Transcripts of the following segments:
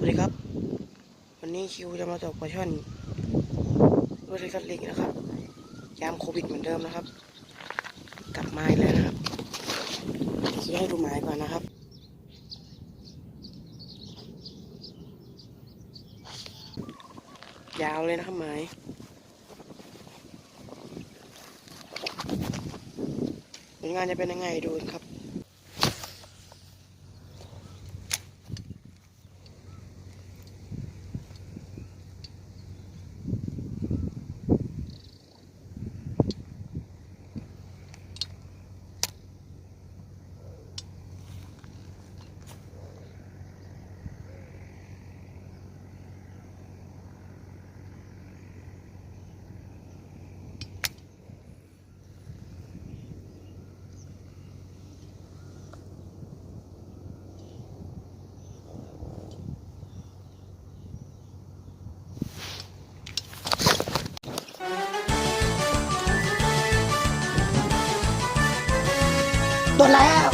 สวัสดีครับ วันนี้คิวจะมาตกปลาช่อนด้วยเรือกัดลิงนะครับ ยามโควิดเหมือนเดิมนะครับ กลับมาอีกแล้วนะครับคิวให้ดูหมายก่อนนะครับ ยาวเลยนะครับหมายผลงานจะเป็นยังไงดูครับ โดนแล้ว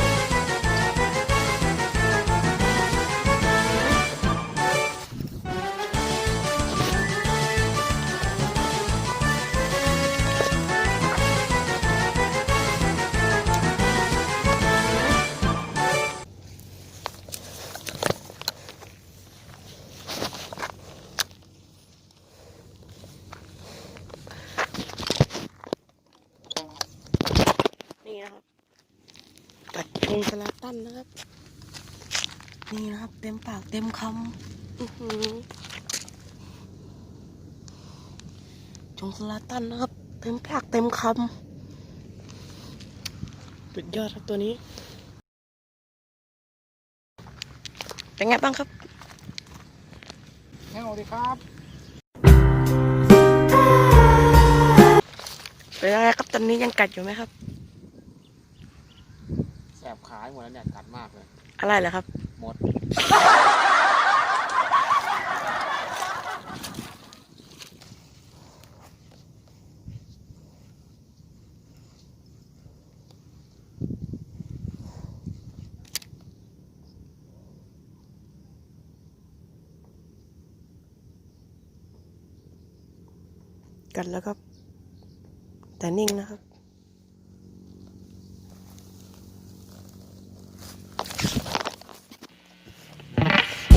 นี่นะครับ งสลาตันนะครับ นี่นะครับ เต็มปากเต็มคำอื้อหือชงสลาตันนะครับ เต็มปากเต็มคำสุดยอดครับตัวนี้ เป็นไงบ้างครับสวัสดีครับเป็นยังไงครับตอนนี้ยังกัดอยู่ไหมครับ แสบขาหมดแล้วเนี่ยกัดมากเลย อะไรเหรอครับ หมด กัดแล้วครับ แต่นิ่งนะครับ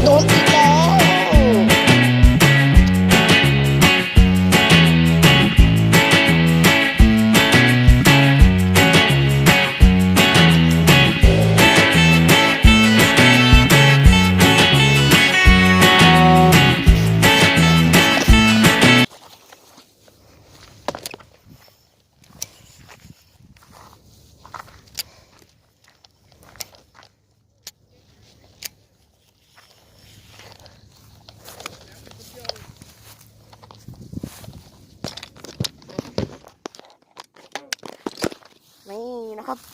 โนะครับ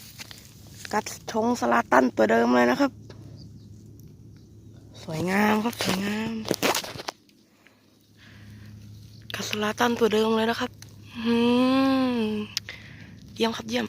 กัดชงสลาตันตัวเดิมเลยนะครับ สวยงามครับสวยงาม กัดสลาตันตัวเดิมเลยนะครับอืมเยี่ยมครับเยี่ยม